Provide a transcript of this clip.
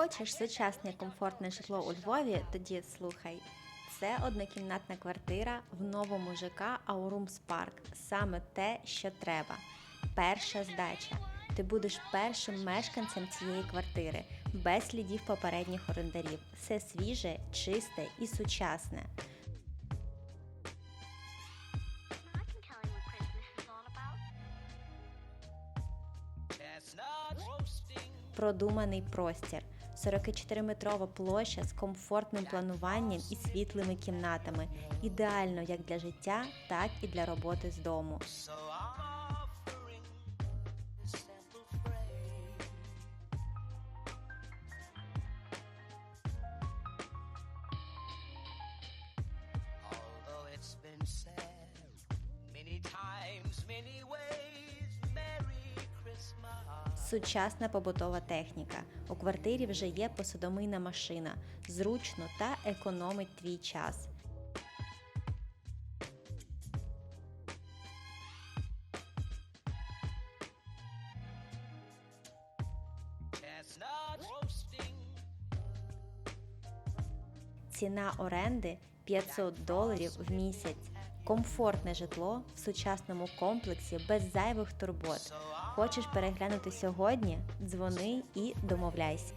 Хочеш сучасне комфортне житло у Львові? Тоді слухай. Це однокімнатна квартира в новому ЖК Аурумс Парк. Саме те, що треба. Перша здача. Ти будеш першим мешканцем цієї квартири, без слідів попередніх орендарів. Все свіже, чисте і сучасне. Продуманий простір. 44-метрова площа з комфортним плануванням і світлими кімнатами. Ідеально як для життя, так і для роботи з дому. Many times, many ways. Сучасна побутова техніка. У квартирі вже є посудомийна машина. Зручно та економить твій час. Ціна оренди 500 доларів в місяць. Комфортне житло в сучасному комплексі без зайвих турбот. Хочеш переглянути сьогодні? Дзвони і домовляйся.